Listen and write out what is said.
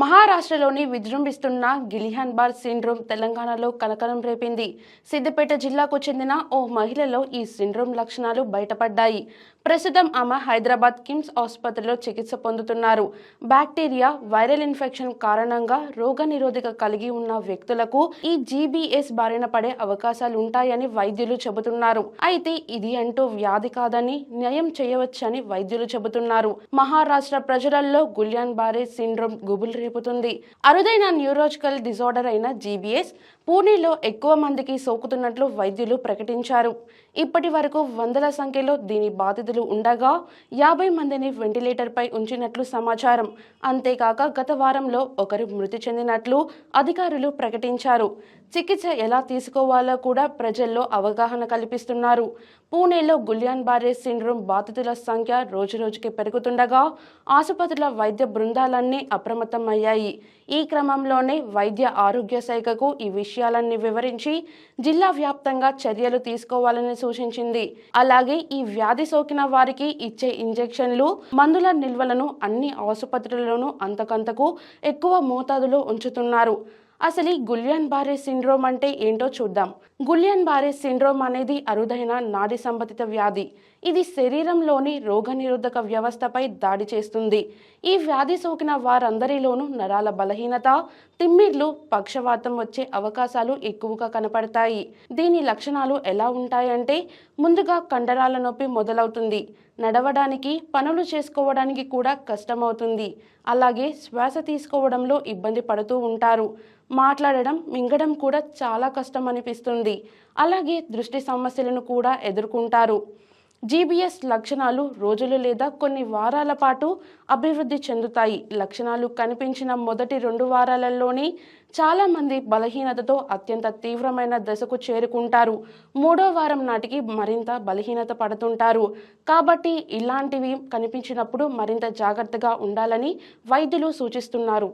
మహారాష్ట్రలోని విజృంభిస్తున్న గిలిహాన్ bar syndrome తెలంగాణలో కలకలం రేపింది. సిద్దిపేట జిల్లాకు చెందిన ఓ మహిళలో ఈ సిండ్రోమ్ లక్షణాలు బయటపడ్డాయి. ప్రస్తుతం ఆమె హైదరాబాద్ కిమ్స్ ఆసుపత్రిలో చికిత్స పొందుతున్నారు. బ్యాక్టీరియా వైరల్ ఇన్ఫెక్షన్ కారణంగా రోగనిరోధక కలిగి ఉన్న వ్యక్తులకు ఈ జీబీఎస్ బారిన పడే అవకాశాలు ఉంటాయని వైద్యులు చెబుతున్నారు. అయితే ఇది అంటూ వ్యాధి కాదని న్యాయం చేయవచ్చని వైద్యులు చెబుతున్నారు. మహారాష్ట్ర ప్రజలలో గుల్యాన్ బారే సిండ్రోమ్ గుబులు రేపుతుంది అరుదైన న్యూరోజికల్ డిజార్డర్ అయిన జీబీఎస్ పూణేలో ఎక్కువ మందికి సోకుతున్నట్లు వైద్యులు ప్రకటించారు. ఇప్పటి వరకు వందల సంఖ్యలో దీని బాధితులు ఉండగా యాభై మందిని వెంటిలేటర్పై ఉంచినట్లు సమాచారం. అంతేకాక గత వారంలో ఒకరు మృతి చెందినట్లు అధికారులు ప్రకటించారు. చికిత్స ఎలా తీసుకోవాలో కూడా ప్రజల్లో అవగాహన కల్పిస్తున్నారు. పూణేలో గుల్యాన్ బారే సిండ్రోమ్ బాధితుల సంఖ్య రోజురోజుకి పెరుగుతుండగా ఆసుపత్రుల వైద్య బృందాలన్నీ అప్రమత్తమయ్యాయి. ఈ క్రమంలోనే వైద్య ఆరోగ్య శాఖకు ఈ విషయం విషయాలన్నీ వివరించి జిల్లా వ్యాప్తంగా చర్యలు తీసుకోవాలని సూచించింది. అలాగే ఈ వ్యాధి సోకిన వారికి ఇచ్చే ఇంజెక్షన్లు మందుల నిల్వలను అన్ని ఆసుపత్రుల్లోనూ అంతకంతకు ఎక్కువ మోతాదులో ఉంచుతున్నారు. అసలు ఈ గుల్యాన్ బారే సిండ్రోమ్ అంటే ఏంటో చూద్దాం. గుల్యాన్ బారే సిండ్రోమ్ అనేది అరుదైన నాడి సంబంధిత వ్యాధి. ఇది శరీరంలోని రోగనిరోధక వ్యవస్థపై దాడి చేస్తుంది. ఈ వ్యాధి సోకిన వారందరిలోనూ నరాల బలహీనత తిమ్మిర్లు పక్షవాతం వచ్చే అవకాశాలు ఎక్కువగా కనపడతాయి. దీని లక్షణాలు ఎలా ఉంటాయంటే ముందుగా కండరాల నొప్పి మొదలవుతుంది. నడవడానికి పనులు చేసుకోవడానికి కూడా కష్టమవుతుంది. అలాగే శ్వాస తీసుకోవడంలో ఇబ్బంది పడుతూ ఉంటారు. మాట్లాడడం మింగడం కూడా చాలా కష్టం అనిపిస్తుంది అలాగే దృష్టి సమస్యలను కూడా ఎదుర్కొంటారు. జీబీఎస్ లక్షణాలు రోజులు లేదా కొన్ని వారాల పాటు అభివృద్ధి చెందుతాయి. లక్షణాలు కనిపించిన మొదటి రెండు వారాలలోనే చాలామంది బలహీనతతో అత్యంత తీవ్రమైన దశకు చేరుకుంటారు. మూడో వారం నాటికి మరింత బలహీనత పడుతుంటారు. కాబట్టి ఇలాంటివి కనిపించినప్పుడు మరింత జాగ్రత్తగా ఉండాలని వైద్యులు సూచిస్తున్నారు.